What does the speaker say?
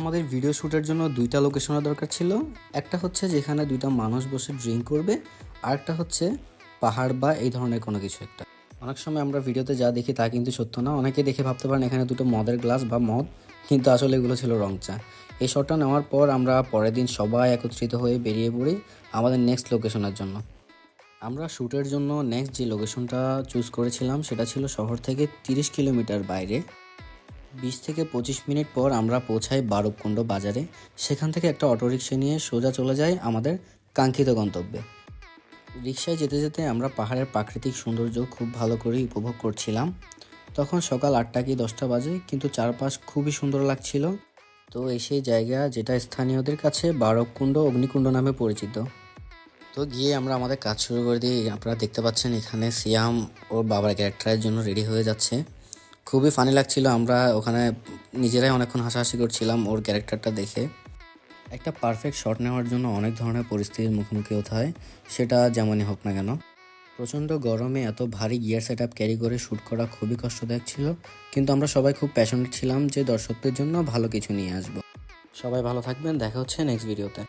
আমাদের ভিডিও শ্যুটের জন্য দুইটা লোকেশনের দরকার ছিল। একটা হচ্ছে যেখানে দুইটা মানুষ বসে ড্রিঙ্ক করবে, আর একটা হচ্ছে পাহাড় বা এই ধরনের কোনো কিছু একটা। অনেক সময় আমরা ভিডিওতে যা দেখি তা কিন্তু সত্য না। অনেকে দেখে ভাবতে পারেন এখানে দুটো মদের গ্লাস বা মদ, কিন্তু আসলে এগুলো ছিল রং চা। এই শটটা নেওয়ার পর আমরা পরের দিন সবাই একত্রিত হয়ে বেরিয়ে পড়ি আমাদের নেক্সট লোকেশনের জন্য। আমরা শ্যুটের জন্য নেক্সট যে লোকেশনটা চুজ করেছিলাম, সেটা ছিল শহর থেকে তিরিশ কিলোমিটার বাইরে। বিশ থেকে পঁচিশ মিনিট পর আমরা পৌঁছাই বারবকুণ্ড বাজারে। সেখান থেকে একটা অটোরিকশা নিয়ে সোজা চলে যাই আমাদের কাঙ্ক্ষিত গন্তব্যে। রিক্সায় যেতে যেতে আমরা পাহাড়ের প্রাকৃতিক সৌন্দর্য খুব ভালো করে উপভোগ করছিলাম। তখন সকাল আটটা কি দশটা বাজে, কিন্তু চারপাশ খুবই সুন্দর লাগছিল। তো এই সেই জায়গা যেটা স্থানীয়দের কাছে বারবকুণ্ড অগ্নিকুণ্ড নামে পরিচিত। তো গিয়ে আমরা আমাদের কাজ শুরু করে দিই। আপনারা দেখতে পাচ্ছেন এখানে সিয়াম ওর বাবার ক্যারেক্টারের জন্য রেডি হয়ে যাচ্ছে। খুবই ফানি লাগছিল। আমরা ওখানে নিজেরাই অনেকক্ষণ হাসাহাসি করছিলাম ওর ক্যারেক্টারটা দেখে। একটা পারফেক্ট শট নেওয়ার জন্য অনেক ধরনের পরিস্থিতির মুখোমুখি হতে হয়, সেটা যেমনই হোক না কেন। প্রচণ্ড গরমে এত ভারী গিয়ার সেট আপ ক্যারি করে শ্যুট করা খুবই কষ্টদায়ক ছিল, কিন্তু আমরা সবাই খুব প্যাশনেট ছিলাম যে দর্শকদের জন্য ভালো কিছু নিয়ে আসব। সবাই ভালো থাকবেন, দেখা হচ্ছে নেক্সট ভিডিওতে